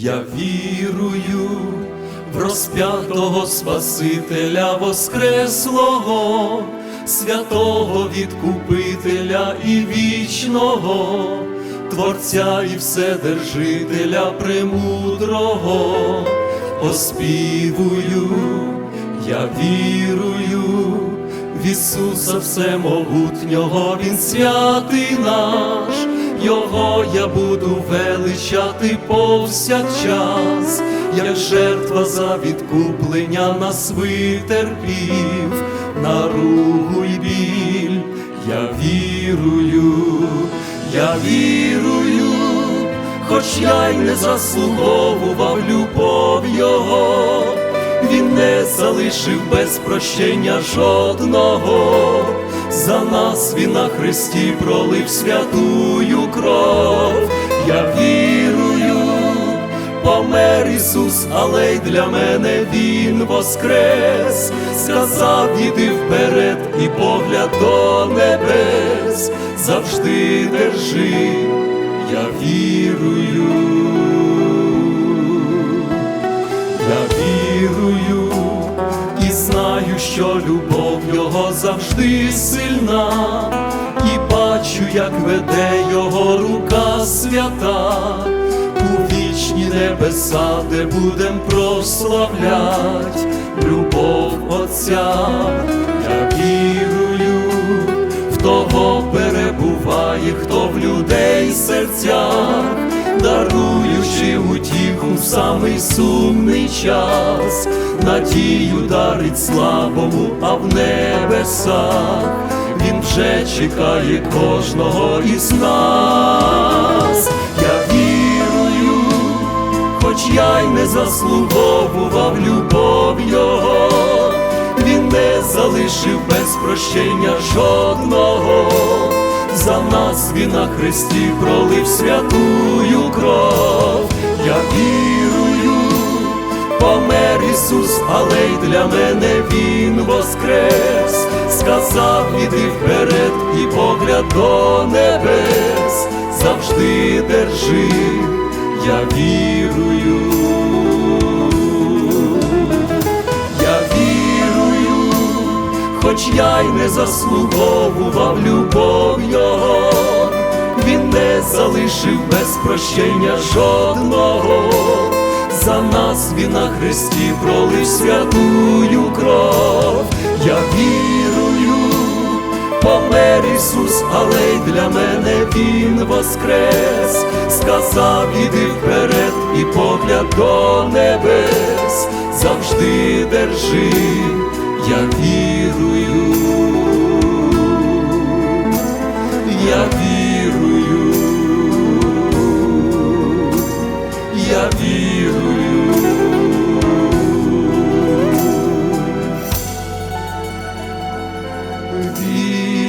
Я вірую в розп'ятого Спасителя Воскреслого, святого Відкупителя і вічного, Творця і Вседержителя премудрого, оспівую, я вірую в Ісуса Всемогутнього, Він святий наш, Його я буду величати повсякчас, як жертва за відкуплення нас витерпів, на ругу й біль, я вірую, я вірую, хоч я й не заслуговував любов Його. Він не залишив без прощення жодного, за нас він на хресті пролив святую кров, я вірую, помер Ісус, але й для мене Він воскрес, сказав, іди вперед і погляд до небес, завжди держи, я вірую. Я вірую і знаю, що любов його завжди сильна, і бачу, як веде його рука свята, у вічні небеса, де будем прославлять любов Отця, я вірую, в того перебуває, хто в людей серцях даруючи утіху в самий сумний час, надію дарить слабому, а в небесах він вже чекає кожного із нас. Я вірую, хоч я й не заслуговував любов його, він не залишив без прощення жодного за нас він на хресті пролив святую Ісус, але й для мене Він воскрес, сказав, іди вперед і погляд до небес, завжди держи, я вірую. Я вірую, хоч я й не заслуговував любов його, він не залишив без прощення жодного, за нас він на хресті пролив святую кров, я вірую, помер Ісус, але й для мене Він воскрес, сказав, іди вперед і погляд до небес, завжди держи, я вірую, я вірую. Вірую.